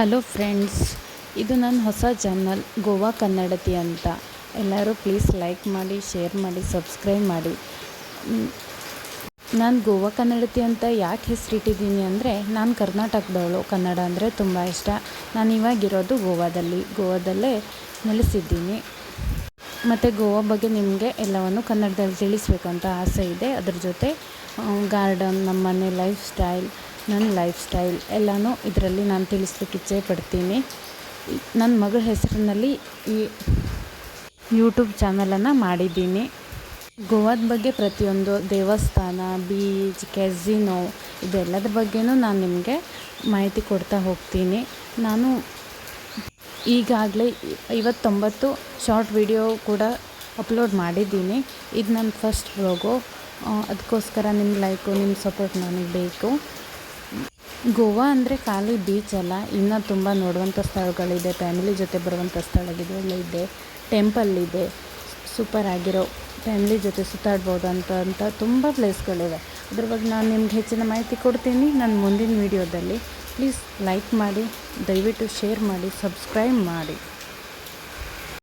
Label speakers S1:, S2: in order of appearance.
S1: Hello friends, ಇದು ನನ್ನ ಹೊಸ ಚಾನಲ್ ಗೋವಾ ಕನ್ನಡತಿ ಅಂತ. ಎಲ್ಲರೂ ಪ್ಲೀಸ್ ಲೈಕ್ ಮಾಡಿ, ಶೇರ್ ಮಾಡಿ, ಸಬ್ಸ್ಕ್ರೈಬ್ ಮಾಡಿ. ನಾನು ಗೋವಾ ಕನ್ನಡತಿ ಅಂತ ಯಾಕೆ ಹೆಸರಿಟ್ಟಿದ್ದೀನಿ ಅಂದರೆ, ನಾನು ಕರ್ನಾಟಕದವಳು. ಕನ್ನಡ ಅಂದರೆ ತುಂಬ ಇಷ್ಟ. ನಾನು ಇವಾಗಿರೋದು ಗೋವಾದಲ್ಲಿ. ಗೋವಾದಲ್ಲೇ ನೆಲೆಸಿದ್ದೀನಿ. ಮತ್ತು ಗೋವಾ ಬಗ್ಗೆ ನಿಮಗೆ ಎಲ್ಲವನ್ನು ಕನ್ನಡದಲ್ಲಿ ತಿಳಿಸ್ಬೇಕಂತ ಆಸೆ ಇದೆ. ಅದ್ರ ಜೊತೆ ಗಾರ್ಡನ್, ನಮ್ಮನೆ ಲೈಫ್ ಸ್ಟೈಲ್ ನನ್ನ ಲೈಫ್ ಸ್ಟೈಲ್ ಎಲ್ಲನೂ ಇದರಲ್ಲಿ ನಾನು ತಿಳಿಸ್ಲಿಕ್ಕೆ ಇಚ್ಛೆ ಪಡ್ತೀನಿ ನನ್ನ ಮಗಳ ಹೆಸರಿನಲ್ಲಿ ಈ ಯೂಟ್ಯೂಬ್ ಚಾನಲನ್ನು ಮಾಡಿದ್ದೀನಿ. ಗೋವಾದ ಬಗ್ಗೆ ಪ್ರತಿಯೊಂದು ದೇವಸ್ಥಾನ ಬೀಚ್ ಕೆಝಿನೋ ಇದೆಲ್ಲದ್ರ ಬಗ್ಗೆನೂ ನಾನು ನಿಮಗೆ ಮಾಹಿತಿ ಕೊಡ್ತಾ ಹೋಗ್ತೀನಿ. ನಾನು ಈಗಾಗಲೇ ಐವತ್ತೊಂಬತ್ತು ಶಾರ್ಟ್ ವಿಡಿಯೋ ಕೂಡ ಅಪ್ಲೋಡ್ ಮಾಡಿದ್ದೀನಿ. ಇದು ನನ್ನ ಫಸ್ಟ್ ಬ್ಲಾಗು ಅದಕ್ಕೋಸ್ಕರ ನಿಮ್ಮ ಲೈಕು ನಿಮ್ಮ ಸಪೋರ್ಟ್ ನನಗೆ ಬೇಕು. ಗೋವಾ ಅಂದರೆ ಖಾಲಿ ಬೀಚ್ ಅಲ್ಲ, ಇನ್ನೂ ತುಂಬ ನೋಡುವಂಥ ಸ್ಥಳಗಳಿದೆ ಫ್ಯಾಮಿಲಿ ಜೊತೆ ಬರುವಂಥ ಸ್ಥಳಗಳಿದೆ ಟೆಂಪಲ್ ಇದೆ ಸೂಪರ್ ಆಗಿರೋ ಫ್ಯಾಮಿಲಿ ಜೊತೆ ಸುತ್ತಾಡ್ಬೋದು ಅಂತ ಅಂತ ತುಂಬ ಪ್ಲೇಸ್ಗಳಿವೆ ಅದ್ರ ಬಗ್ಗೆ ನಾನು ನಿಮ್ಗೆ ಹೆಚ್ಚಿನ ಮಾಹಿತಿ ಕೊಡ್ತೀನಿ ನನ್ನ ಮುಂದಿನ ವೀಡಿಯೋದಲ್ಲಿ ಪ್ಲೀಸ್ ಲೈಕ್ ಮಾಡಿ, ದಯವಿಟ್ಟು ಶೇರ್ ಮಾಡಿ ಸಬ್ಸ್ಕ್ರೈಬ್ ಮಾಡಿ.